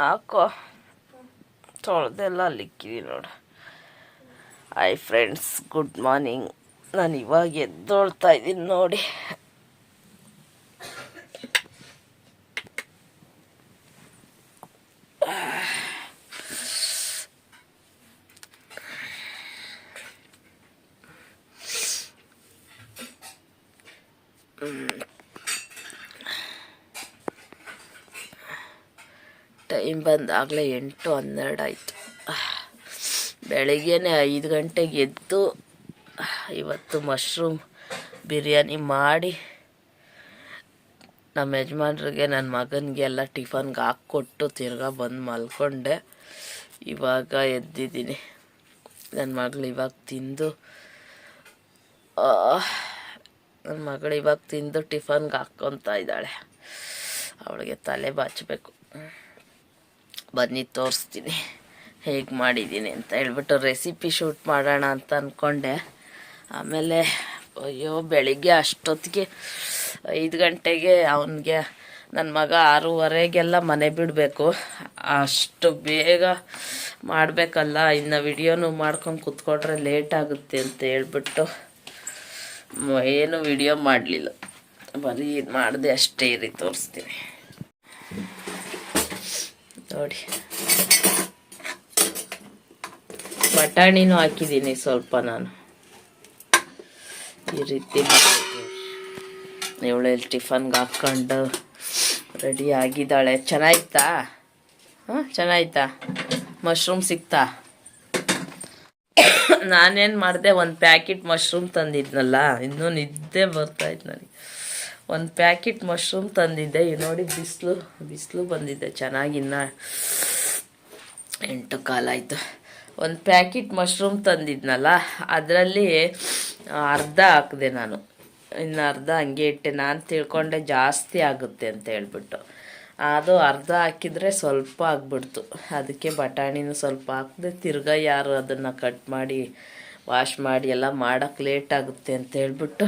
ಹಾಕೋ. ತೊಳೆದೆಲ್ಲ ಅಲ್ಲಿಕ್ಕಿದೀನಿ ನೋಡು. Hi friends good morning ನಾನು ಇವಾಗ ಎದ್ದೋಳ್ತಾ ಇದ್ದೀನಿ ನೋಡಿ ಟೈಮ್ ಬಂದಾಗಲೇ ಎಂಟು ಹನ್ನೆರಡು ಆಯಿತು. ಬೆಳಿಗ್ಗೆನೆ ಐದು ಗಂಟೆಗೆ ಎದ್ದು ಇವತ್ತು ಮಶ್ರೂಮ್ ಬಿರಿಯಾನಿ ಮಾಡಿ, ನಮ್ಮ ಯಜಮಾನ್ರಿಗೆ, ನನ್ನ ಮಗನಿಗೆ ಎಲ್ಲ ಟಿಫನ್ಗೆ ಹಾಕ್ಕೊಟ್ಟು ತಿರ್ಗಾ ಬಂದು ಮಲ್ಕೊಂಡೆ. ಇವಾಗ ಎದ್ದಿದ್ದೀನಿ. ನನ್ನ ಮಗಳು ಇವಾಗ ತಿಂದು ನನ್ನ ಮಗಳು ಇವಾಗ ತಿಂದು ಟಿಫನ್ಗೆ ಹಾಕ್ಕೊತಾ ಇದ್ದಾಳೆ. ಅವಳಿಗೆ ತಲೆ ಬಾಚಬೇಕು. ಬನ್ನಿ, ತೋರಿಸ್ತೀನಿ. ಹೇಗೆ ಮಾಡಿದ್ದೀನಿ ಅಂತ ಹೇಳ್ಬಿಟ್ಟು ರೆಸಿಪಿ ಶೂಟ್ ಮಾಡೋಣ ಅಂತ ಅಂದ್ಕೊಂಡೆ ಆಮೇಲೆ, ಅಯ್ಯೋ, ಬೆಳಿಗ್ಗೆ ಅಷ್ಟೊತ್ತಿಗೆ ಐದು ಗಂಟೆಗೆ ಅವನಿಗೆ ನನ್ನ ಮಗ ಆರೂವರೆಗೆಲ್ಲ ಮನೆ ಬಿಡಬೇಕು. ಅಷ್ಟು ಬೇಗ ಮಾಡಬೇಕಲ್ಲ, ಇನ್ನು ವಿಡಿಯೋನು ಮಾಡ್ಕೊಂಡು ಕೂತ್ಕೊಂಡ್ರೆ ಲೇಟ್ ಆಗುತ್ತೆ ಅಂತ ಹೇಳ್ಬಿಟ್ಟು ಏನು ವಿಡಿಯೋ ಮಾಡಲಿಲ್ಲ. ಬರೀ ಇದು ಮಾಡಿದೆ ಅಷ್ಟೇ ರೀ ತೋರಿಸ್ತೀನಿ. ನೋಡಿ. ಬಟಾಣಿನೂ ಹಾಕಿದ್ದೀನಿ ಸ್ವಲ್ಪ ನಾನು. ಈ ರೀತಿ ಇವಳಲ್ಲಿ ಟಿಫನ್ಗೆ ಹಾಕ್ಕೊಂಡು ರೆಡಿ ಆಗಿದ್ದಾಳೆ. ಚೆನ್ನಾಯ್ತಾ? ಹಾಂ, ಚೆನ್ನಾಯ್ತಾ? ಮಶ್ರೂಮ್ ಸಿಕ್ತಾ? ನಾನೇನು ಮಾಡಿದೆ, ಒಂದು ಪ್ಯಾಕೆಟ್ ಮಶ್ರೂಮ್ ತಂದಿದ್ನಲ್ಲ, ಇನ್ನೂ ನಿದ್ದೆ ಬರ್ತಾಯಿತ್ತು ನನಗೆ. ಒಂದು ಪ್ಯಾಕೆಟ್ ಮಶ್ರೂಮ್ ತಂದಿದ್ದೆ. ನೋಡಿ ಬಿಸಿಲು ಬಿಸಿಲು ಬಂದಿದ್ದೆ ಚೆನ್ನಾಗಿನ್ನ ಎಂಟು ಕಾಲಾಯಿತು ಒಂದು ಪ್ಯಾಕೆಟ್ ಮಶ್ರೂಮ್ ತಂದಿದ್ನಲ್ಲ, ಅದರಲ್ಲಿ ಅರ್ಧ ಹಾಕಿದೆ ನಾನು. ಇನ್ನು ಅರ್ಧ ಹಂಗೆ ಇಟ್ಟೆ. ನಾನು ತಿಳ್ಕೊಂಡೆ ಜಾಸ್ತಿ ಆಗುತ್ತೆ ಅಂತ ಹೇಳ್ಬಿಟ್ಟು. ಅದು ಅರ್ಧ ಹಾಕಿದರೆ ಸ್ವಲ್ಪ ಆಗ್ಬಿಡ್ತು. ಅದಕ್ಕೆ ಬಟಾಣಿನೂ ಸ್ವಲ್ಪ ಹಾಕಿದೆ. ತಿರ್ಗಾ ಯಾರು ಅದನ್ನು ಕಟ್ ಮಾಡಿ, ವಾಶ್ ಮಾಡಿ ಎಲ್ಲ ಮಾಡೋಕ್ಕೆ ಲೇಟ್ ಆಗುತ್ತೆ ಅಂತ ಹೇಳ್ಬಿಟ್ಟು.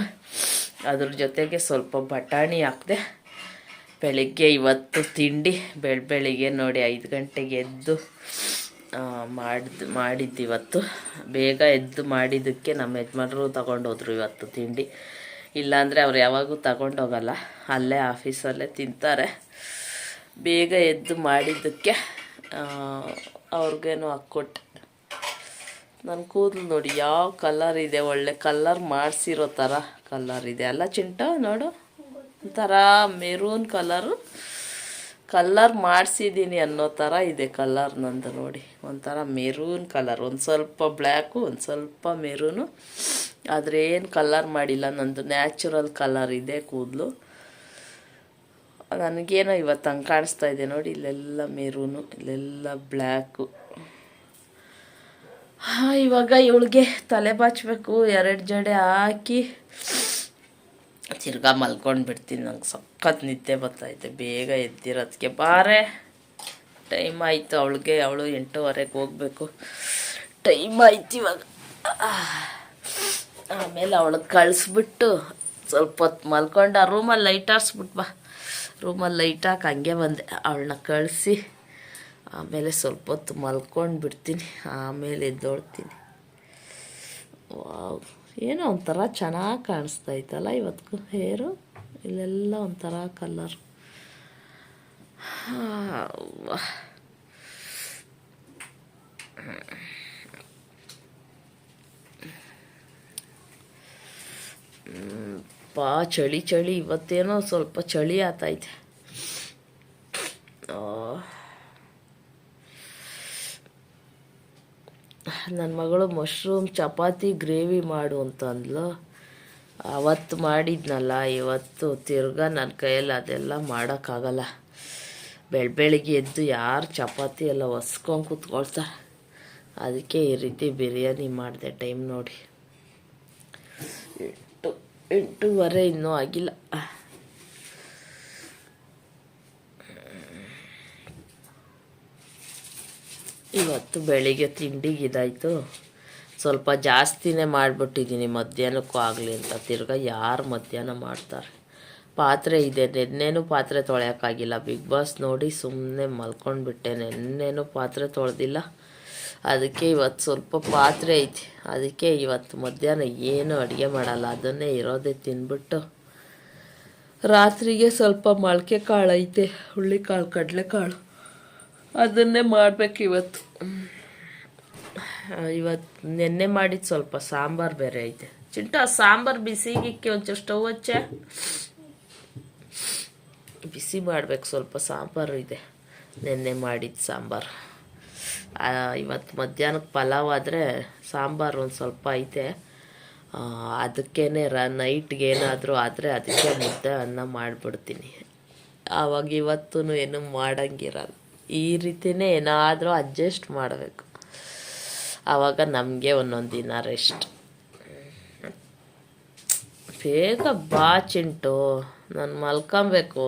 ಅದ್ರ ಜೊತೆಗೆ ಸ್ವಲ್ಪ ಬಟಾಣಿ ಹಾಕಿದೆ ಬೆಳಿಗ್ಗೆ ಇವತ್ತು ತಿಂಡಿ ಬೆಳ, ಬೆಳಿಗ್ಗೆ ನೋಡಿ ಐದು ಗಂಟೆಗೆ ಎದ್ದು ಮಾಡಿದ್ದು ಮಾಡಿದ್ದು ಇವತ್ತು. ಬೇಗ ಎದ್ದು ಮಾಡಿದ್ದಕ್ಕೆ ನಮ್ಮ ಯಜಮಾನ್ರು ತಗೊಂಡೋದ್ರು ಇವತ್ತು ತಿಂಡಿ. ಇಲ್ಲಾಂದರೆ ಅವ್ರು ಯಾವಾಗೂ ತಗೊಂಡೋಗಲ್ಲ. ಅಲ್ಲೇ ಆಫೀಸಲ್ಲೇ ತಿಂತಾರೆ. ಬೇಗ ಎದ್ದು ಮಾಡಿದ್ದಕ್ಕೆ ಅವ್ರಿಗೇನು ಹಾಕ್ಕೊಟ್ಟೆ. ನನ್ನ ಕೂದಲು ನೋಡಿ, ಯಾವ ಕಲರ್ ಇದೆ, ಒಳ್ಳೆ ಕಲ್ಲರ್ ಮಾಡಿಸಿರೋ ಥರ. ಕಲರ್ ಇದೆ. ಅಲ್ಲ ಚಿಂಟ, ನೋಡು. ಒಂಥರ ಮೆರೂನ್ ಕಲರು ಕಲ್ಲರ್ ಮಾಡಿಸಿದ್ದೀನಿ ಅನ್ನೋ ಥರ ಇದೆ ಕಲ್ಲರ್ ನಂದು ನೋಡಿ. ಒಂಥರ ಮೆರೂನ್ ಕಲರ್ ಒಂದು ಸ್ವಲ್ಪ ಬ್ಲ್ಯಾಕು ಒಂದು ಸ್ವಲ್ಪ ಮೆರೂನು ಆದರೆ ಏನು ಕಲ್ಲರ್ ಮಾಡಿಲ್ಲ ನಂದು. ನ್ಯಾಚುರಲ್ ಕಲರ್ ಇದೆ ಕೂದಲು. ನನಗೇನೋ ಇವತ್ತು ಹಂಗೆ ಕಾಣಿಸ್ತಾ ಇದೆ ನೋಡಿ. ಇಲ್ಲೆಲ್ಲ ಮೆರೂನು ಇಲ್ಲೆಲ್ಲ ಬ್ಲ್ಯಾಕು ಇವಾಗ ಇವಳಿಗೆ ತಲೆ ಬಾಚಬೇಕು. ಎರಡು ಜಡೆ ಹಾಕಿ ತಿರ್ಗಾ ಮಲ್ಕೊಂಡು ಬಿಡ್ತೀನಿ ನಂಗೆ ಸಖತ್ ನಿದ್ದೆ ಬರ್ತಾಯಿದೆ ಬೇಗ ಎದ್ದಿರೋದಕ್ಕೆ ಬಾರೆ, ಟೈಮ್ ಆಯಿತು, ಅವಳಿಗೆ, ಅವಳು ಎಂಟೂವರೆಗೆ ಹೋಗಬೇಕು. ಟೈಮ್ ಆಯ್ತು ಇವಾಗ. ಆಮೇಲೆ ಅವಳಿಗೆ ಕಳಿಸ್ಬಿಟ್ಟು ಸ್ವಲ್ಪ ಹೊತ್ತು ಮಲ್ಕೊಂಡು ಆ ರೂಮಲ್ಲಿ ಲೈಟ್ ಆರಿಸ್ಬಿಟ್ಟು ಬಾ. ರೂಮಲ್ಲಿ ಲೈಟ್ ಹಾಕಿ ಹಂಗೆ ಬಂದೆ ಅವಳನ್ನ ಕಳಿಸಿ, ಆಮೇಲೆ ಸ್ವಲ್ಪ ಹೊತ್ತು ಮಲ್ಕೊಂಡು ಬಿಡ್ತೀನಿ ಆಮೇಲೆ ಎದ್ದೋಳ್ತೀನಿ. ವಾವ್. ಏನೋ ಒಂಥರ ಚೆನ್ನಾಗಿ ಕಾಣಿಸ್ತಾ ಇತ್ತಲ್ಲ ಇವತ್ತು ಹೇರು? ಇಲ್ಲೆಲ್ಲ ಒಂಥರ ಕಲರ್ ಪಾ ಚಳಿ ಚಳಿ. ಇವತ್ತೇನೋ ಸ್ವಲ್ಪ ಚಳಿ ಆತೈತೆ ಆ. ನನ್ನ ಮಗಳು ಮಶ್ರೂಮ್ ಚಪಾತಿ ಗ್ರೇವಿ ಮಾಡು ಅಂತ ಅಂದ್ಲು ಅವತ್ತು ಮಾಡಿದ್ನಲ್ಲ, ಇವತ್ತು ತಿರ್ಗಾ ನನ್ನ ಕೈಯಲ್ಲಿ ಅದೆಲ್ಲ ಮಾಡೋಕ್ಕಾಗಲ್ಲ. ಬೆಳ, ಬೆಳಿಗ್ಗೆ ಎದ್ದು ಯಾರು ಚಪಾತಿ ಎಲ್ಲ ಒಸ್ಕೊಂಡು ಕೂತ್ಕೊಳ್ತಾರೆ. ಅದಕ್ಕೆ ಈ ರೀತಿ ಬಿರಿಯಾನಿ ಮಾಡಿದೆ ಟೈಮ್ ನೋಡಿ. ಎಂಟು, ಎಂಟೂವರೆ ಇನ್ನೂ ಆಗಿಲ್ಲ. ಇವತ್ತು ಬೆಳಿಗ್ಗೆ ತಿಂಡಿಗೆ ಇದಾಯಿತು. ಸ್ವಲ್ಪ ಜಾಸ್ತಿನೇ ಮಾಡಿಬಿಟ್ಟಿದ್ದೀನಿ. ಮಧ್ಯಾಹ್ನಕ್ಕೂ ಆಗಲಿ ಅಂತ ತಿರ್ಗಾ ಯಾರು ಮಧ್ಯಾಹ್ನ ಮಾಡ್ತಾರೆ. ಪಾತ್ರೆ ಇದೆ. ನೆನ್ನೆನೂ ಪಾತ್ರೆ ತೊಳೆಯೋಕ್ಕಾಗಿಲ್ಲ ಬಿಗ್ ಬಾಸ್ ನೋಡಿ ಸುಮ್ಮನೆ ಮಲ್ಕೊಂಡ್ಬಿಟ್ಟೆ. ನೆನ್ನೆನೂ ಪಾತ್ರೆ ತೊಳೆದಿಲ್ಲ. ಅದಕ್ಕೆ ಇವತ್ತು ಸ್ವಲ್ಪ ಪಾತ್ರೆ ಐತಿ. ಅದಕ್ಕೆ ಇವತ್ತು ಮಧ್ಯಾಹ್ನ ಏನು ಅಡುಗೆ ಮಾಡಲ್ಲ. ಅದನ್ನೇ ಇರೋದೇ ತಿಂದ್ಬಿಟ್ಟು. ರಾತ್ರಿಗೆ ಸ್ವಲ್ಪ ಮೊಳಕೆ ಕಾಳು ಐತೆ. ಹುಳ್ಳಿಕಾಳು, ಕಡಲೆಕಾಳು. ಅದನ್ನೇ ಮಾಡ್ಬೇಕು ಇವತ್ತು. ಇವತ್ತು ನೆನ್ನೆ ಮಾಡಿದ ಸ್ವಲ್ಪ ಸಾಂಬಾರು ಬೇರೆ ಐತೆ. ಚಿಂಟ, ಸಾಂಬಾರು ಬಿಸಿಗಿಕ್ಕೆ ಒಂಚೂರು ಸ್ಟವ್ ಹಚ್ಚೆ. ಬಿಸಿ ಮಾಡ್ಬೇಕು, ಸ್ವಲ್ಪ ಸಾಂಬಾರು ಇದೆ. ನೆನ್ನೆ ಮಾಡಿದ ಸಾಂಬಾರು. ಇವತ್ತು ಮಧ್ಯಾಹ್ನಕ್ಕೆ ಪಲಾವ್ ಆದರೆ ಸಾಂಬಾರು ಒಂದು ಸ್ವಲ್ಪ ಐತೆ. ಅದಕ್ಕೇ ಅದಕ್ಕೇನೆ ರ, ನೈಟ್ಗೆ ಏನಾದರೂ ಆದರೆ ಅದಕ್ಕೆ ಮುದ್ದೆ ಅನ್ನ ಮಾಡಿಬಿಡ್ತೀನಿ. ಆವಾಗ ಇವತ್ತು ಏನು ಮಾಡಂಗಿರಲ್ಲ. ಈ ರೀತಿನೇ ಏನಾದರೂ ಅಡ್ಜಸ್ಟ್ ಮಾಡಬೇಕು. ಆವಾಗ ನಮಗೆ ಒಂದೊಂದು ದಿನ ರೆಸ್ಟ್ ಬೇಗ ಬಾ ಚಿಂಟು, ನಾನು ಮಲ್ಕೊಬೇಕು.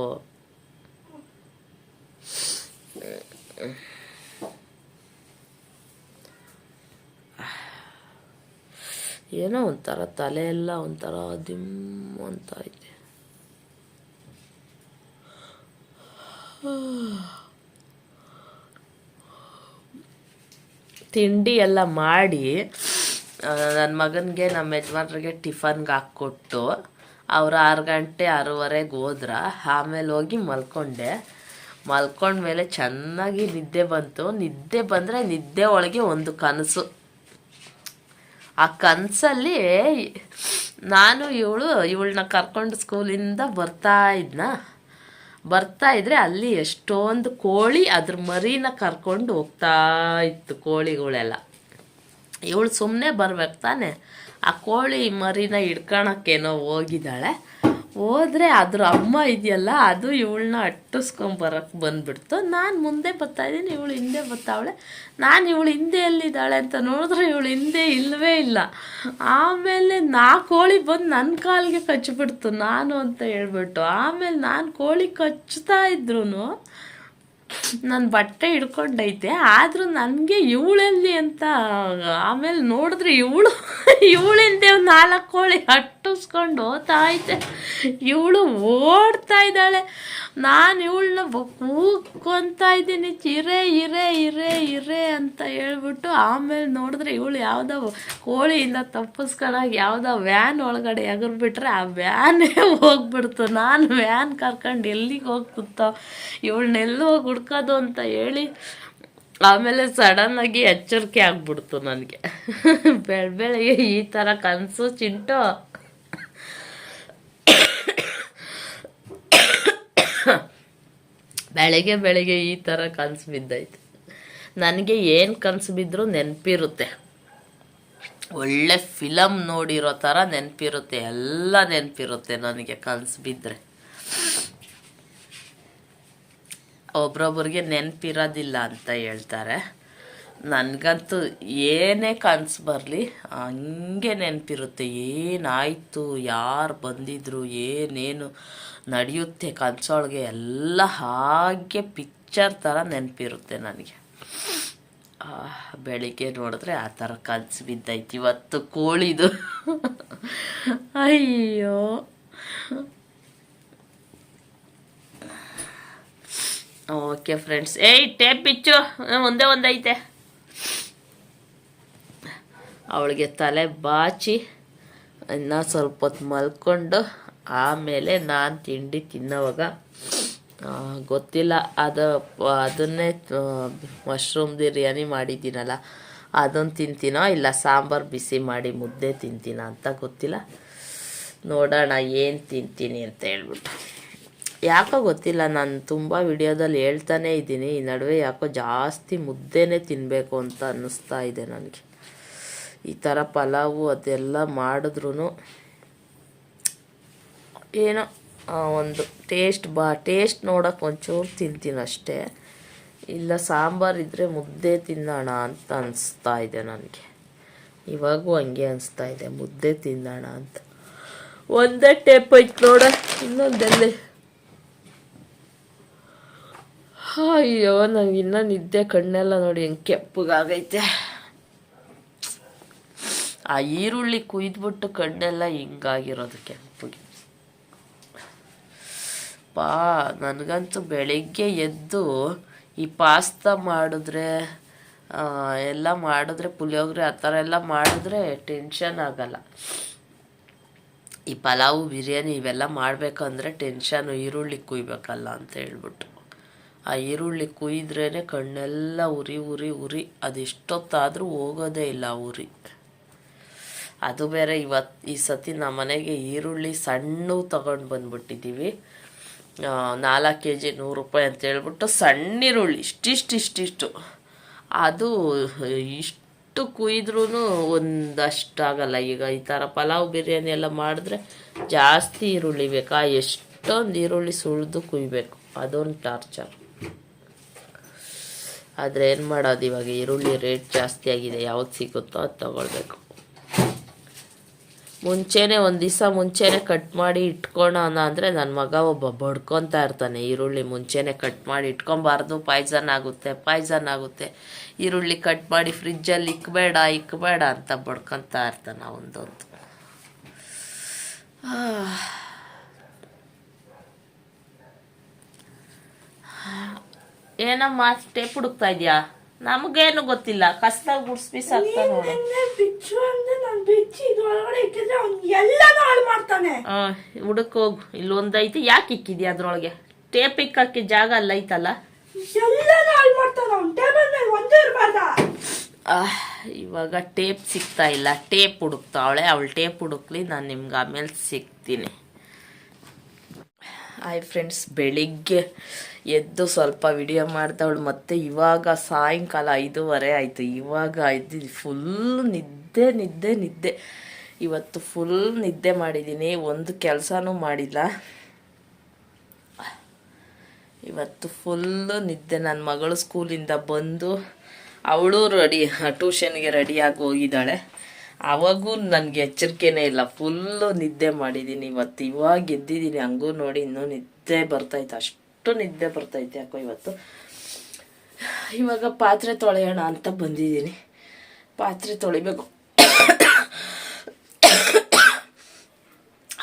ಏನೋ ಒಂಥರ ತಲೆ ಎಲ್ಲ ಒಂಥರ ದಿಮ್ ಅಂತ ಐತೆ. ತಿಂಡಿ ಎಲ್ಲ ಮಾಡಿ ನನ್ನ ಮಗನಿಗೆ ನಮ್ಮ ಯಜಮಾನ್ರಿಗೆ ಟಿಫನ್ಗೆ ಹಾಕ್ಕೊಟ್ಟು, ಅವರು ಆರು ಗಂಟೆ ಆರೂವರೆಗೆ ಹೋದ್ರ, ಆಮೇಲೆ ಹೋಗಿ ಮಲ್ಕೊಂಡೆ. ಮಲ್ಕೊಂಡ್ಮೇಲೆ ಚೆನ್ನಾಗಿ ನಿದ್ದೆ ಬಂತು. ನಿದ್ದೆ ಬಂದರೆ ನಿದ್ದೆ ಒಳಗೆ ಒಂದು ಕನಸು. ಆ ಕನಸಲ್ಲಿ ನಾನು ಇವಳು ಇವಳನ್ನ ಕರ್ಕೊಂಡು ಸ್ಕೂಲಿಂದ ಬರ್ತಾ ಇದ್ನ? ಬರ್ತಾ ಇದ್ರೆ ಅಲ್ಲಿ ಎಷ್ಟೊಂದು ಕೋಳಿ ಅದ್ರ ಮರಿನ ಕರ್ಕೊಂಡು ಹೋಗ್ತಾ ಇತ್ತು ಕೋಳಿಗಳೆಲ್ಲ. ಇವಳು ಸುಮ್ಮನೆ ಬರ್ಬೇಕು ತಾನೆ. ಆ ಕೋಳಿ ಮರಿನ ಹಿಡ್ಕೊಳಕ್ಕೇನೋ ಹೋಗಿದ್ದಾಳೆ. ಹೋದ್ರೆ ಅದ್ರ ಅಮ್ಮ ಇದೆಯಲ್ಲ, ಅದು ಇವಳನ್ನ ಅಟ್ಟಿಸ್ಕೊಂಬರಕ್ಕೆ ಬಂದ್ಬಿಡ್ತು. ನಾನು ಮುಂದೆ ಬರ್ತಾ ಇದ್ದೀನಿ, ಇವಳು ಹಿಂದೆ ಬರ್ತಾವಳೆ. ನಾನು ಇವಳು ಹಿಂದೆ ಎಲ್ಲಿದ್ದಾಳೆ ಅಂತ ನೋಡಿದ್ರೆ ಇವಳು ಹಿಂದೆ ಇಲ್ಲವೇ ಇಲ್ಲ. ಆಮೇಲೆ ನಾ ಕೋಳಿ ಬಂದು ನನ್ನ ಕಾಲಿಗೆ ಕಚ್ಚಿಬಿಡ್ತು ನಾನು ಅಂತ ಹೇಳ್ಬಿಟ್ಟು. ಆಮೇಲೆ ನಾನು ಕೋಳಿ ಕಚ್ಚುತ್ತಾ ಇದ್ರು ನನ್ನ ಬಟ್ಟೆ ಹಿಡ್ಕೊಂಡೈತೆ, ಆದರೂ ನನಗೆ ಇವಳೆಲ್ಲಿ ಅಂತ, ಆಮೇಲೆ ನೋಡಿದ್ರೆ ಇವಳು, ಇವಳಿಂದೆ ನಾಲ್ಕು ಕೋಳಿ ಅಟ್ಟಿಸ್ಕೊಂಡು ಹೋಗ್ತಾ ಐತೆ ಇವಳು ಓಡ್ತಾ ಇದ್ದಾಳೆ. ನಾನು ಇವಳನ್ನ ಕೂಗ್ಕೊಂತಾ ಇದ್ದೀನಿ. ಇರೇ ಇರೇ ಇರೇ ಇರೇ ಅಂತ ಹೇಳ್ಬಿಟ್ಟು ಆಮೇಲೆ ನೋಡಿದ್ರೆ ಇವಳು ಯಾವುದೋ ಕೋಳಿಯಿಂದ ತಪ್ಪಿಸ್ಕೊಳಾಗಿ ಯಾವುದೋ ವ್ಯಾನ್ ಒಳಗಡೆ ಎಗರ್ಬಿಟ್ರೆ ಆ ವ್ಯಾನೇ ಹೋಗ್ಬಿಡ್ತು. ನಾನು ವ್ಯಾನ್ ಕರ್ಕೊಂಡು ಎಲ್ಲಿಗೆ ಹೋಗ್ಬಿಡ್ತೋ ಇವಳನ್ನೆಲ್ಲೋ ಹೋಗಿ ಹುಡ್ಕೋದು ಅಂತ ಹೇಳಿ ಆಮೇಲೆ ಸಡನ್ ಆಗಿ ಎಚ್ಚರಿಕೆ ಆಗ್ಬಿಡ್ತು ನನಗೆ. ಬೆಳ ಬೆಳಗ್ಗೆ ಈ ಥರ ಕನಸು ಚಿಂಟು. ಬೆಳಗ್ಗೆ ಬೆಳಗ್ಗೆ ಈ ಥರ ಕನಸು ಬಿದ್ದೈತೆ. ನನಗೆ ಏನು ಕನಸು ಬಿದ್ದರೂ ನೆನಪಿರುತ್ತೆ. ಒಳ್ಳೆ ಫಿಲಮ್ ನೋಡಿರೋ ಥರ ನೆನಪಿರುತ್ತೆ. ಎಲ್ಲ ನೆನಪಿರುತ್ತೆ ನನಗೆ ಕನಸು ಬಿದ್ದರೆ ಒಬ್ರೊಬ್ರಿಗೆ ನೆನಪಿರೋದಿಲ್ಲ ಅಂತ ಹೇಳ್ತಾರೆ. ನನಗಂತೂ ಏನೇ ಕನಸು ಬರಲಿ, ಹಂಗೆ ನೆನಪಿರುತ್ತೆ. ಏನಾಯಿತು, ಯಾರು ಬಂದಿದ್ರು, ಏನೇನು ನಡೆಯುತ್ತೆ ಕನಸೊಳಗೆ, ಎಲ್ಲ ಹಾಗೆ ಪಿಕ್ಚರ್ ಥರ ನೆನಪಿರುತ್ತೆ ನನಗೆ. ಬೆಳಿಗ್ಗೆ ನೋಡಿದ್ರೆ ಆ ಥರ ಕನಸು ಬಿದ್ದೈತಿ. ಇವತ್ತು ಕೋಳಿದು. ಅಯ್ಯೋ. ಓಕೆ ಫ್ರೆಂಡ್ಸ್ ಏಯ್ ಟೇಪ್ ಬಿಚ್ಚು. ಒಂದೇ ಒಂದೈತೆ. ಅವಳಿಗೆ ತಲೆ ಬಾಚಿ, ಇನ್ನು ಸ್ವಲ್ಪ ಹೊತ್ತು ಮಲ್ಕೊಂಡು, ಆಮೇಲೆ ನಾನು ತಿಂಡಿ ತಿನ್ನೋವಾಗ ಗೊತ್ತಿಲ್ಲ. ಅದು, ಅದನ್ನೇ ಮಶ್ರೂಮ್ ಬಿರಿಯಾನಿ ಮಾಡಿದ್ದೀನಲ್ಲ ಅದನ್ನು ತಿಂತೀನೋ ಇಲ್ಲ ಸಾಂಬಾರು ಬಿಸಿ ಮಾಡಿ ಮುದ್ದೆ ತಿಂತೀನ ಅಂತ ಗೊತ್ತಿಲ್ಲ. ನೋಡೋಣ, ಏನು ತಿಂತೀನಿ ಅಂತ ಹೇಳ್ಬಿಟ್ಟು. ಯಾಕೋ ಗೊತ್ತಿಲ್ಲ, ನಾನು ತುಂಬ ವಿಡಿಯೋದಲ್ಲಿ ಹೇಳ್ತಾನೇ ಇದ್ದೀನಿ. ಈ ನಡುವೆ ಯಾಕೋ ಜಾಸ್ತಿ ಮುದ್ದೆನೇ ತಿನ್ನಬೇಕು ಅಂತ ಅನ್ನಿಸ್ತಾ ಇದೆ ನನಗೆ. ಈ ಥರ ಪಲಾವು ಅದೆಲ್ಲ ಮಾಡಿದ್ರೂ ಏನೋ ಒಂದು ಟೇಸ್ಟ್ ಬಾ, ಟೇಸ್ಟ್ ನೋಡೋಕೆ ಒಂಚೂರು ತಿಂತೀನಿ ಅಷ್ಟೇ. ಇಲ್ಲ, ಸಾಂಬಾರು ಇದ್ದರೆ ಮುದ್ದೆ ತಿನ್ನೋಣ ಅಂತ ಅನಿಸ್ತಾ ಇದೆ ನನಗೆ. ಇವಾಗೂ ಹಂಗೆ ಅನಿಸ್ತಾ ಇದೆ, ಮುದ್ದೆ ತಿನ್ನೋಣ ಅಂತ. ಒಂದೇ ಟೇಪ್ ಐತೆ ನೋಡ, ಇನ್ನೊಂದೆಲ್ಲಿ? ಅಯ್ಯೋ, ನಂಗೆ ಇನ್ನೂ ನಿದ್ದೆ ಕಣ್ಣೆಲ್ಲ ನೋಡಿ ಹೆಂಗೆ ಕೆಪ್ಪಗಾಗೈತೆ. ಆ ಈರುಳ್ಳಿ ಕುಯ್ದ್ಬಿಟ್ಟು ಕಣ್ಣೆಲ್ಲ ಹಿಂಗಾಗಿರೋದು ಕೆಂಪಗೆ. ಪಾ, ನನಗಂತೂ ಬೆಳಿಗ್ಗೆ ಎದ್ದು ಈ ಪಾಸ್ತಾ ಮಾಡಿದ್ರೆ ಎಲ್ಲ ಮಾಡಿದ್ರೆ, ಪುಳಿಯೋಗರೆ ಆ ಥರ ಎಲ್ಲ ಮಾಡಿದ್ರೆ ಟೆನ್ಷನ್ ಆಗಲ್ಲ. ಈ ಪಲಾವು, ಬಿರಿಯಾನಿ ಇವೆಲ್ಲ ಮಾಡಬೇಕಂದ್ರೆ ಟೆನ್ಷನು, ಈರುಳ್ಳಿ ಕುಯ್ಬೇಕಲ್ಲ ಅಂತ ಹೇಳ್ಬಿಟ್ಟು. ಆ ಈರುಳ್ಳಿ ಕುಯ್ದ್ರೇ ಕಣ್ಣೆಲ್ಲ ಉರಿ ಉರಿ ಉರಿ. ಅದೆಷ್ಟೊತ್ತಾದರೂ ಹೋಗೋದೇ ಇಲ್ಲ ಉರಿ. ಅದು ಬೇರೆ ಇವತ್ತು ಈ ಸತಿ ನಮ್ಮ ಮನೆಗೆ ಈರುಳ್ಳಿ ಸಣ್ಣವು ತಗೊಂಡು ಬಂದ್ಬಿಟ್ಟಿದ್ದೀವಿ. ನಾಲ್ಕು ಕೆ ಜಿ ನೂರು ರೂಪಾಯಿ ಅಂತ ಹೇಳ್ಬಿಟ್ಟು ಸಣ್ಣ ಈರುಳ್ಳಿ ಇಷ್ಟಿಷ್ಟು ಇಷ್ಟಿಷ್ಟು. ಅದು ಇಷ್ಟು ಕುಯ್ದ್ರೂ ಒಂದಷ್ಟಾಗಲ್ಲ. ಈಗ ಈ ಥರ ಪಲಾವ್ ಬಿರಿಯಾನಿ ಎಲ್ಲ ಮಾಡಿದ್ರೆ ಜಾಸ್ತಿ ಈರುಳ್ಳಿ ಬೇಕಾ? ಎಷ್ಟೊಂದು ಈರುಳ್ಳಿ ಸುಳಿದು ಕುಯ್ಬೇಕು. ಅದೊಂದು ಟಾರ್ಚರ್. ಆದರೆ ಏನು ಮಾಡೋದು? ಇವಾಗ ಈರುಳ್ಳಿ ರೇಟ್ ಜಾಸ್ತಿ ಆಗಿದೆ. ಯಾವ್ದು ಸಿಗುತ್ತೋ ಅದು ತಗೊಳ್ಬೇಕು. ಮುಂಚೆನೇ ಒಂದು ದಿವಸ ಮುಂಚೆನೇ ಕಟ್ ಮಾಡಿ ಇಟ್ಕೊಳೋಣ ಅಂದರೆ ನನ್ನ ಮಗ ಒಬ್ಬ ಬಡ್ಕೊತಾ ಇರ್ತಾನೆ. ಈರುಳ್ಳಿ ಮುಂಚೆನೇ ಕಟ್ ಮಾಡಿ ಇಟ್ಕೊಬಾರ್ದು. ಪಾಯ್ಸನ್ ಆಗುತ್ತೆ ಪಾಯ್ಸನ್ ಆಗುತ್ತೆ. ಈರುಳ್ಳಿ ಕಟ್ ಮಾಡಿ ಫ್ರಿಜ್ಜಲ್ಲಿ ಇಕ್ಬೇಡ ಇಕ್ಬೇಡ ಅಂತ ಬಡ್ಕೊತಾ ಇರ್ತಾನೆ ಅವನದೊಂದು. ಏನಮ್ಮ ಟೇಪ್ ಹುಡುಕ್ತಾ ಇದೆಯಾ? ನಮಗೇನು ಗೊತ್ತಿಲ್ಲ. ಕಸ್ದಾಗ ಗುಡ್ಸ್ಬಿ ಸಾಕ್ತಾ ನೋಡು. ಹುಡುಕ್ ಹೋಗು. ಇಲ್ಲೊಂದು ಒಂದೈತಿ. ಯಾಕೆ ಇಕ್ಕಿದ್ಯಾ ಅದ್ರೊಳಗೆ? ಟೇಪ್ ಇಕ್ಕಕ್ಕೆ ಜಾಗ ಅಲ್ಲ ಐತಲ್ಲ? ಇವಾಗ ಟೇಪ್ ಸಿಗ್ತಾ ಇಲ್ಲ. ಟೇಪ್ ಹುಡುಕ್ತಾವಳೆ. ಅವಳು ಟೇಪ್ ಹುಡುಕ್ಲಿ ನಾನು ನಿಮ್ಗೆ ಆಮೇಲೆ ಸಿಗ್ತೀನಿ. ಹಾಯ್ ಫ್ರೆಂಡ್ಸ್ ಬೆಳಿಗ್ಗೆ ಎದ್ದು ಸ್ವಲ್ಪ ವಿಡಿಯೋ ಮಾಡ್ದವಳು, ಮತ್ತೆ ಇವಾಗ ಸಾಯಂಕಾಲ ಐದೂವರೆ ಆಯಿತು. ಇವಾಗ ಇದ್ದು ಫುಲ್ ನಿದ್ದೆ ನಿದ್ದೆ ನಿದ್ದೆ. ಇವತ್ತು ಫುಲ್ ನಿದ್ದೆ ಮಾಡಿದ್ದೀನಿ. ಒಂದು ಕೆಲಸನೂ ಮಾಡಿಲ್ಲ. ಇವತ್ತು ಫುಲ್ಲು ನಿದ್ದೆ. ನನ್ನ ಮಗಳು ಸ್ಕೂಲಿಂದ ಬಂದು ಅವಳು ರೆಡಿ ಟ್ಯೂಷನ್ಗೆ ರೆಡಿಯಾಗಿ ಹೋಗಿದ್ದಾಳೆ. ಅವಾಗೂ ನನಗೆ ಎಚ್ಚರಿಕೆನೇ ಇಲ್ಲ. ಫುಲ್ಲು ನಿದ್ದೆ ಮಾಡಿದ್ದೀನಿ ಇವತ್ತು. ಇವಾಗ ಎದ್ದಿದ್ದೀನಿ. ಹಂಗೂ ನೋಡಿ ಇನ್ನೂ ನಿದ್ದೆ ಬರ್ತೈತೆ ಅಷ್ಟು ನಿದ್ದೆ ಬರ್ತೈತೆ ಯಾಕೋ ಇವತ್ತು. ಇವಾಗ ಪಾತ್ರೆ ತೊಳೆಯೋಣ ಅಂತ ಬಂದಿದ್ದೀನಿ. ಪಾತ್ರೆ ತೊಳಿಬೇಕು.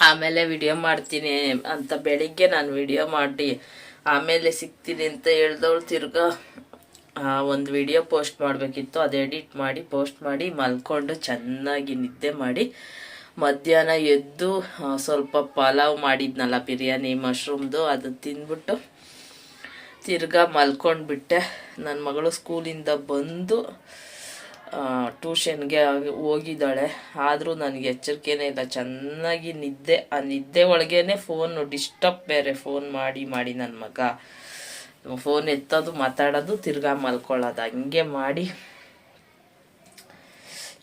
ಆಮೇಲೆ ವಿಡಿಯೋ ಮಾಡ್ತೀನಿ ಅಂತ ಬೆಳಿಗ್ಗೆ ನಾನು ವಿಡಿಯೋ ಮಾಡಿ ಆಮೇಲೆ ಸಿಗ್ತೀನಿ ಅಂತ ಹೇಳ್ದವಳು ತಿರ್ಗ ಒಂದು ವಿಡಿಯೋ ಪೋಸ್ಟ್ ಮಾಡಬೇಕಿತ್ತು, ಅದು ಎಡಿಟ್ ಮಾಡಿ, ಪೋಸ್ಟ್ ಮಾಡಿ, ಮಲ್ಕೊಂಡು ಚೆನ್ನಾಗಿ ನಿದ್ದೆ ಮಾಡಿ ಮಧ್ಯಾಹ್ನ ಎದ್ದು ಸ್ವಲ್ಪ ಪಲಾವ್ ಮಾಡಿದ್ನಲ್ಲ ಬಿರಿಯಾನಿ ಮಶ್ರೂಮ್ದು, ಅದು ತಿಂದ್ಬಿಟ್ಟು ತಿರ್ಗಾ ಮಲ್ಕೊಂಡ್ಬಿಟ್ಟೆ. ನನ್ನ ಮಗಳು ಸ್ಕೂಲಿಂದ ಬಂದು ಟ್ಯೂಷನ್ಗೆ ಹೋಗಿದ್ದಾಳೆ. ಆದರೂ ನನಗೆ ಎಚ್ಚರಿಕೆನೇ ಇಲ್ಲ. ಚೆನ್ನಾಗಿ ನಿದ್ದೆ, ಆ ನಿದ್ದೆ ಒಳಗೇನೆ ಫೋನು ಡಿಸ್ಟರ್ಬ್ ಬೇರೆ ಫೋನ್ ಮಾಡಿ ಮಾಡಿ ನನ್ನ ಮಗ. ಫೋನ್ ಎತ್ತೋದು, ಮಾತಾಡೋದು, ತಿರ್ಗಾ ಮಲ್ಕೊಳ್ಳೋದು. ಹಂಗೆ ಮಾಡಿ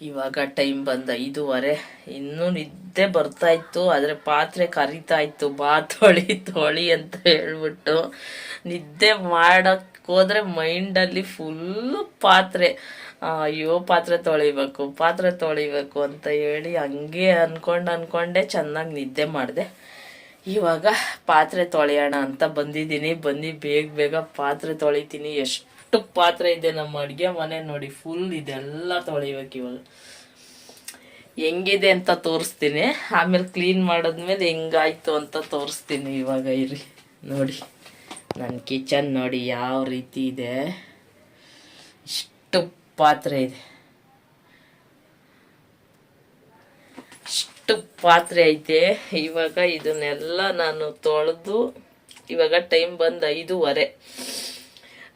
ಇವಾಗ ಟೈಮ್ ಬಂದ ಐದೂವರೆ. ಇನ್ನೂ ನಿದ್ದೆ ಬರ್ತಾ ಇತ್ತು, ಆದರೆ ಪಾತ್ರೆ ಕರಿತಾ ಇತ್ತು ಬಾ ತೊಳಿ ತೊಳಿ ಅಂತ ಹೇಳ್ಬಿಟ್ಟು. ನಿದ್ದೆ ಮಾಡೋಕ್ಕೋದ್ರೆ ಮೈಂಡಲ್ಲಿ ಫುಲ್ಲು ಪಾತ್ರೆ. ಅಯ್ಯೋ, ಪಾತ್ರೆ ತೊಳಿಬೇಕು ಪಾತ್ರೆ ತೊಳಿಬೇಕು ಅಂತ ಹೇಳಿ ಹಂಗೆ ಅಂದ್ಕೊಂಡು ಅಂದ್ಕೊಂಡೆ ಚೆನ್ನಾಗಿ ನಿದ್ದೆ ಮಾಡಿದೆ. ಇವಾಗ ಪಾತ್ರೆ ತೊಳೆಯೋಣ ಅಂತ ಬಂದಿದ್ದೀನಿ. ಬಂದು ಬೇಗ ಬೇಗ ಪಾತ್ರೆ ತೊಳಿತೀನಿ. ಎಷ್ಟು ಪಾತ್ರೆ ಇದೆ ನಮ್ಮ ಅಡುಗೆ ಮನೆ ನೋಡಿ ಫುಲ್ ಇದೆಲ್ಲ ತೊಳಿಬೇಕು ಇವಾಗ. ಹೆಂಗಿದೆ ಅಂತ ತೋರಿಸ್ತೀನಿ. ಆಮೇಲೆ ಕ್ಲೀನ್ ಮಾಡಿದ್ಮೇಲೆ ಹೆಂಗಾಯ್ತು ಅಂತ ತೋರಿಸ್ತೀನಿ ಇವಾಗ, ಇರಿ. ನೋಡಿ ನನ್ನ ಕಿಚನ್ ನೋಡಿ ಯಾವ ರೀತಿ ಇದೆ. ಇಷ್ಟು ಪಾತ್ರೆ ಇದೆ. ಇಷ್ಟು ಪಾತ್ರೆ ಐತೆ. ಇವಾಗ ಇದನ್ನೆಲ್ಲ ನಾನು ತೊಳೆದು, ಇವಾಗ ಟೈಮ್ ಬಂದು ಐದೂವರೆ.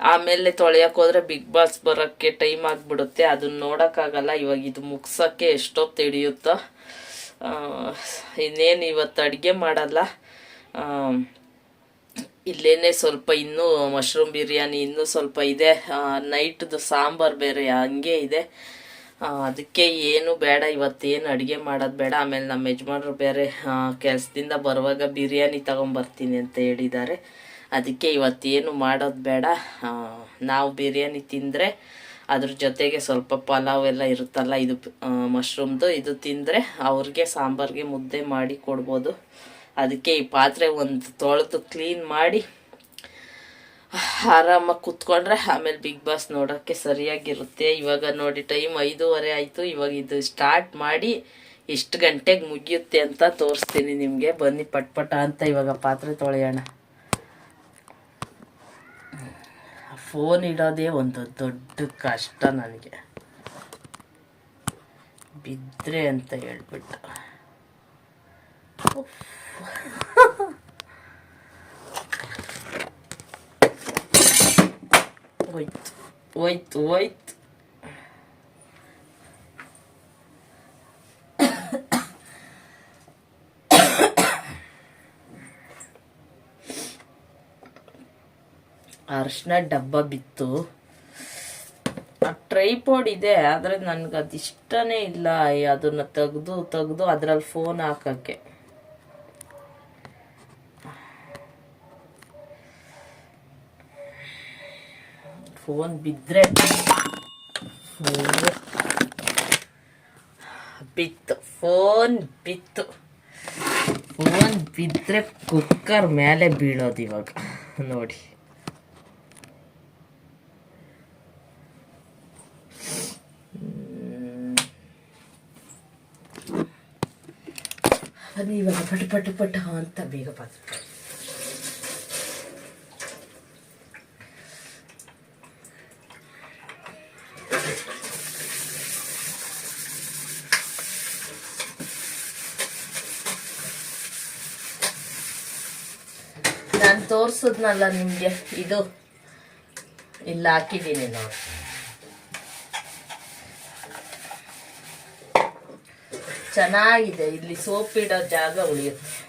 ಆಮೇಲೆ ತೊಳೆಯಕ್ಕೆ ಹೋದ್ರೆ ಬಿಗ್ ಬಾಸ್ ಬರೋಕ್ಕೆ ಟೈಮ್ ಆಗಿಬಿಡುತ್ತೆ. ಅದನ್ನ ನೋಡೋಕ್ಕಾಗಲ್ಲ. ಇವಾಗ ಇದು ಮುಗ್ಸೋಕ್ಕೆ ಎಷ್ಟೊತ್ತು ಹಿಡಿಯುತ್ತೋ ಇನ್ನೇನು ಇವತ್ತು ಅಡುಗೆ ಮಾಡಲ್ಲ. ಇಲ್ಲೇನೆ ಸ್ವಲ್ಪ ಇನ್ನೂ ಮಶ್ರೂಮ್ ಬಿರಿಯಾನಿ ಇನ್ನೂ ಸ್ವಲ್ಪ ಇದೆ. ನೈಟ್ದು ಸಾಂಬಾರು ಬೇರೆ ಹಂಗೆ ಇದೆ. ಅದಕ್ಕೆ ಏನು ಬೇಡ. ಇವತ್ತೇನು ಅಡುಗೆ ಮಾಡೋದು ಬೇಡ. ಆಮೇಲೆ ನಮ್ಮ ಯಜಮಾನ್ರು ಬೇರೆ ಕೆಲಸದಿಂದ ಬರುವಾಗ ಬಿರಿಯಾನಿ ತಗೊಂಬರ್ತೀನಿ ಅಂತ ಹೇಳಿದ್ದಾರೆ. ಅದಕ್ಕೆ ಇವತ್ತೇನು ಮಾಡೋದು ಬೇಡ. ನಾವು ಬಿರಿಯಾನಿ ತಿಂದರೆ ಅದ್ರ ಜೊತೆಗೆ ಸ್ವಲ್ಪ ಪಲಾವ್ ಎಲ್ಲ ಇರುತ್ತಲ್ಲ, ಇದು ಮಶ್ರೂಮ್ದು ಇದು ತಿಂದರೆ ಅವ್ರಿಗೆ ಸಾಂಬಾರಿಗೆ ಮುದ್ದೆ ಮಾಡಿ ಕೊಡ್ಬೋದು. ಅದಕ್ಕೆ ಈ ಪಾತ್ರೆ ಒಂದು ತೊಳೆದು ಕ್ಲೀನ್ ಮಾಡಿ, ಆರಾಮಾಗಿ ಕುತ್ಕೊಂಡ್ರೆ ಆಮೇಲೆ ಬಿಗ್ ಬಾಸ್ ನೋಡೋಕ್ಕೆ ಸರಿಯಾಗಿರುತ್ತೆ. ಇವಾಗ ನೋಡಿ ಟೈಮ್ ಐದೂವರೆ ಆಯಿತು. ಇವಾಗ ಇದು ಸ್ಟಾರ್ಟ್ ಮಾಡಿ ಎಷ್ಟು ಗಂಟೆಗೆ ಮುಗಿಯುತ್ತೆ ಅಂತ ತೋರಿಸ್ತೀನಿ ನಿಮಗೆ. ಬನ್ನಿ ಪಟ್ ಪಟ ಅಂತ ಇವಾಗ ಪಾತ್ರೆ ತೊಳೆಯೋಣ. ಫೋನ್ ಇಡೋದೇ ಒಂದು ದೊಡ್ಡ ಕಷ್ಟ ನನಗೆ. ಬಿದ್ದರೆ ಅಂತ ಹೇಳ್ಬಿಟ್ಟು. ಹೋಯ್ತು ಹೋಯ್ತು ಹೋಯ್ತು. ಅರ್ಶಿನ ಡಬ್ಬ ಬಿತ್ತು. ಆ ಟ್ರೈಪೋಡ್ ಇದೆ, ಆದರೆ ನನಗೆ ಅದು ಇಷ್ಟನೇ ಇಲ್ಲ ಅದನ್ನು ತೆಗೆದು ತೆಗೆದು ಅದ್ರಲ್ಲಿ ಫೋನ್ ಹಾಕಕ್ಕೆ. ಫೋನ್ ಬಿದ್ದರೆ ಬಿತ್ತು ಫೋನ್ ಬಿತ್ತು. ಫೋನ್ ಬಿದ್ದರೆ ಕುಕ್ಕರ್ ಮೇಲೆ ಬೀಳೋದು ಇವಾಗ. ನೋಡಿ. ಬನ್ನಿ ಇವಾಗ ಪಟ ಪಟ ಪಟ ಅಂತ ಬೇಗ ಪಾತ್ರ. ನಾನು ತೋರಿಸಿದ್ನಲ್ಲ ನಿಮಗೆ, ಇದು. ಇಲ್ಲಿ ಹಾಕಿದ್ದೀನಿ ನೋಡಿ. ಚೆನ್ನಾಗಿದೆ. ಇಲ್ಲಿ ಸೋಪ್ ಇಡೋ ಜಾಗ ಉಳಿಯುತ್ತೆ.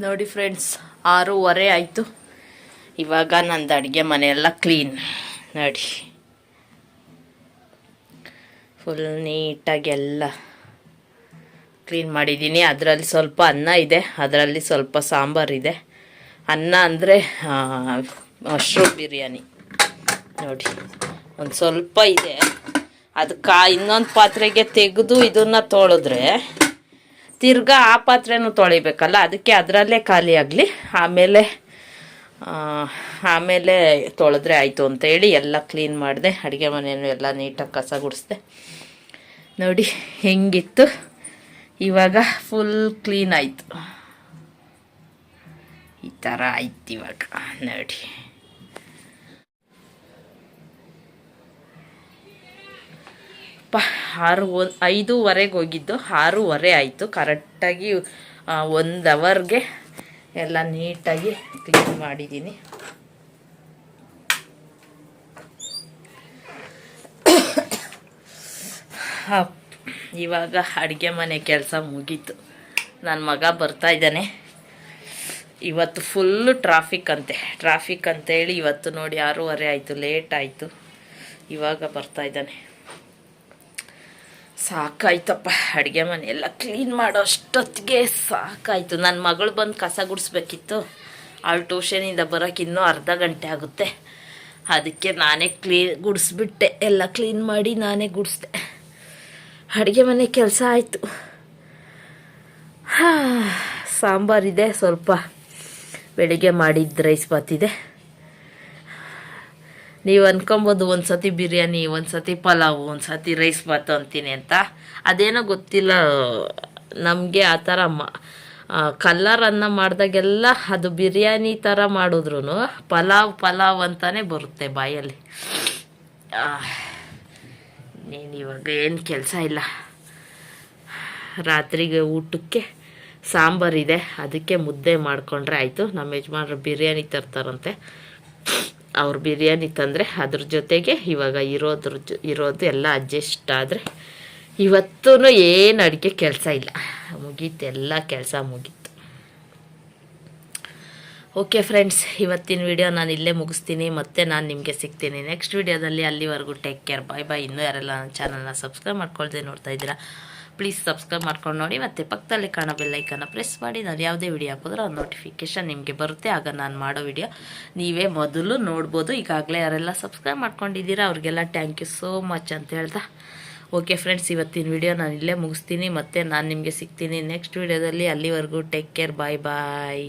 ನೋಡಿ ಫ್ರೆಂಡ್ಸ್ ಆರೂವರೆ ಆಯಿತು. ಇವಾಗ ನಂದು ಅಡುಗೆ ಮನೆಯೆಲ್ಲ ಕ್ಲೀನ್ ನೋಡಿ. ಫುಲ್ ನೀಟಾಗಿ ಎಲ್ಲ ಕ್ಲೀನ್ ಮಾಡಿದ್ದೀನಿ. ಅದರಲ್ಲಿ ಸ್ವಲ್ಪ ಅನ್ನ ಇದೆ, ಅದರಲ್ಲಿ ಸ್ವಲ್ಪ ಸಾಂಬಾರಿದೆ ಅನ್ನ ಅಂದರೆ ಮಶ್ರೂಮ್ ಬಿರಿಯಾನಿ. ನೋಡಿ. ಒಂದು ಸ್ವಲ್ಪ ಇದೆ. ಅದಕ್ಕೆ ಇನ್ನೊಂದು ಪಾತ್ರೆಗೆ ತೆಗೆದು ಇದನ್ನು ತೊಳೆದ್ರೆ ತಿರ್ಗಾ ಆ ಪಾತ್ರೆನೂ ತೊಳಿಬೇಕಲ್ಲ, ಅದಕ್ಕೆ ಅದರಲ್ಲೇ ಖಾಲಿ ಆಗಲಿ. ಆಮೇಲೆ ಆಮೇಲೆ ತೊಳೆದ್ರೆ ಆಯಿತು ಅಂತೇಳಿ ಎಲ್ಲ ಕ್ಲೀನ್ ಮಾಡಿದೆ. ಅಡುಗೆ ಮನೆಯೂ ಎಲ್ಲ ನೀಟಾಗಿ ಕಸ ಗುಡಿಸ್ದೆ. ನೋಡಿ, ಹೆಂಗಿತ್ತು. ಇವಾಗ ಫುಲ್ ಕ್ಲೀನ್ ಆಯಿತು. ಈ ಥರ ಆಯ್ತು ಇವಾಗ. ನೋಡಿ. ಪ ಆರು ಒಂದು ಐದೂವರೆಗೆ ಹೋಗಿದ್ದು. ಆರೂವರೆ ಆಯಿತು. ಕರೆಕ್ಟಾಗಿ ಒಂದು ಅವರ್ಗೆ ಎಲ್ಲ ನೀಟಾಗಿ ಕ್ಲೀನ್ ಮಾಡಿದ್ದೀನಿ. ಇವಾಗ ಅಡುಗೆ ಮನೆ ಕೆಲಸ ಮುಗೀತು. ನನ್ನ ಮಗ ಬರ್ತಾ ಇದ್ದಾನೆ. ಇವತ್ತು ಫುಲ್ಲು ಟ್ರಾಫಿಕ್ ಅಂತೆ. ಟ್ರಾಫಿಕ್ ಅಂತೇಳಿ ಇವತ್ತು ನೋಡಿ ಆರೂವರೆ ಆಯಿತು, ಲೇಟ್ ಆಯಿತು. ಇವಾಗ ಬರ್ತಾ ಇದ್ದಾನೆ. ಸಾಕಾಯ್ತಪ್ಪ. ಅಡುಗೆ ಮನೆ ಎಲ್ಲ ಕ್ಲೀನ್ ಮಾಡೋ ಅಷ್ಟೊತ್ತಿಗೆ ಸಾಕಾಯಿತು. ನನ್ನ ಮಗಳು ಬಂದು ಕಸ ಗುಡಿಸ್ಬೇಕಿತ್ತು. ಅವಳು ಟ್ಯೂಷನಿಂದ ಬರೋಕೆ ಇನ್ನೂ ಅರ್ಧ ಗಂಟೆ ಆಗುತ್ತೆ. ಅದಕ್ಕೆ ನಾನೇ ಕ್ಲೀನ್ ಗುಡಿಸ್ಬಿಟ್ಟೆ. ಎಲ್ಲ ಕ್ಲೀನ್ ಮಾಡಿ ನಾನೇ ಗುಡಿಸ್ದೆ. ಅಡುಗೆ ಮನೆ ಕೆಲಸ ಆಯಿತು. ಸಾಂಬಾರಿದೆ ಸ್ವಲ್ಪ. ಬೆಳಿಗ್ಗೆ ಮಾಡಿದ್ದು ರೈಸ್ ಬಾತಿದೆ ನೀವು ಅನ್ಕೊಬೋದು ಒಂದು ಸತಿ ಬಿರಿಯಾನಿ ಒಂದು ಪಲಾವು ಒಂದು ಸತಿ ರೈಸ್ ಬಾತು ಅಂತೀನಿ ಅಂತ. ಅದೇನೋ ಗೊತ್ತಿಲ್ಲ, ನಮಗೆ ಆ ಥರ ಮ ಕಲ್ಲರ್ ಅನ್ನ ಮಾಡಿದಾಗೆಲ್ಲ ಅದು ಬಿರಿಯಾನಿ ಥರ ಮಾಡಿದ್ರು ಪಲಾವ್ ಪಲಾವ್ ಅಂತಾನೆ ಬರುತ್ತೆ ಬಾಯಲ್ಲಿ. ನೀನು ಇವಾಗ ಏನು ಕೆಲಸ ಇಲ್ಲ. ರಾತ್ರಿಗೆ ಊಟಕ್ಕೆ ಸಾಂಬಾರಿದೆ ಅದಕ್ಕೆ ಮುದ್ದೆ ಮಾಡಿಕೊಂಡ್ರೆ ಆಯಿತು. ನಮ್ಮ ಯಜಮಾನ್ರು ಬಿರಿಯಾನಿ ತರ್ತಾರಂತೆ. ಅವ್ರು ಬಿರಿಯಾನಿ ತಂದರೆ ಅದ್ರ ಜೊತೆಗೆ ಇವಾಗ ಇರೋದ್ರ ಜೊ, ಇರೋದು ಎಲ್ಲ ಅಡ್ಜಸ್ಟ್ ಆದರೆ ಇವತ್ತೂ ಏನು ಅಡುಗೆ ಕೆಲಸ ಇಲ್ಲ. ಮುಗೀತು, ಎಲ್ಲ ಕೆಲಸ ಮುಗೀತು. ಓಕೆ ಫ್ರೆಂಡ್ಸ್ ಇವತ್ತಿನ ವಿಡಿಯೋ ನಾನು ಇಲ್ಲೇ ಮುಗಿಸ್ತೀನಿ. ಮತ್ತೆ ನಾನು ನಿಮಗೆ ಸಿಗ್ತೀನಿ. ನೆಕ್ಸ್ಟ್ ವಿಡಿಯೋದಲ್ಲಿ ಅಲ್ಲಿವರೆಗೂ ಟೇಕ್ ಕೇರ್ ಬಾಯ್ ಬಾಯ್ ಇನ್ನೂ ಯಾರೆಲ್ಲ ನನ್ನ ಚಾನಲ್ನ ಸಬ್ಸ್ಕ್ರೈಬ್ ಮಾಡ್ಕೊಳ್ದೆ ನೋಡ್ತಾ ಇದ್ದೀರಾ? ಪ್ಲೀಸ್ ಸಬ್ಸ್ಕ್ರೈಬ್ ಮಾಡ್ಕೊಂಡು ನೋಡಿ. ಮತ್ತು ಪಕ್ಕದಲ್ಲಿ ಕಾಣೋ ಬೆಲ್ಲೈಕನ್ನ ಪ್ರೆಸ್ ಮಾಡಿ. ನಾನು ಯಾವುದೇ ವಿಡಿಯೋ ಹಾಕಿದ್ರೂ ಆ ನೋಟಿಫಿಕೇಷನ್ ನಿಮಗೆ ಬರುತ್ತೆ. ಆಗ ನಾನು ಮಾಡೋ ವಿಡಿಯೋ ನೀವೇ ಮೊದಲು ನೋಡ್ಬೋದು. ಈಗಾಗಲೇ ಯಾರೆಲ್ಲ ಸಬ್ಸ್ಕ್ರೈಬ್ ಮಾಡ್ಕೊಂಡಿದ್ದೀರಾ ಅವ್ರಿಗೆಲ್ಲ ಥ್ಯಾಂಕ್ ಯು ಸೋ ಮಚ್ ಅಂತ ಹೇಳ್ತಾ. ಓಕೆ ಫ್ರೆಂಡ್ಸ್ ಇವತ್ತಿನ ವಿಡಿಯೋ ನಾನು ಇಲ್ಲೇ ಮುಗಿಸ್ತೀನಿ. ಮತ್ತು ನಾನು ನಿಮಗೆ ಸಿಗ್ತೀನಿ ನೆಕ್ಸ್ಟ್ ವಿಡಿಯೋದಲ್ಲಿ ಅಲ್ಲಿವರೆಗೂ ಟೇಕ್ ಕೇರ್ ಬಾಯ್ ಬಾಯ್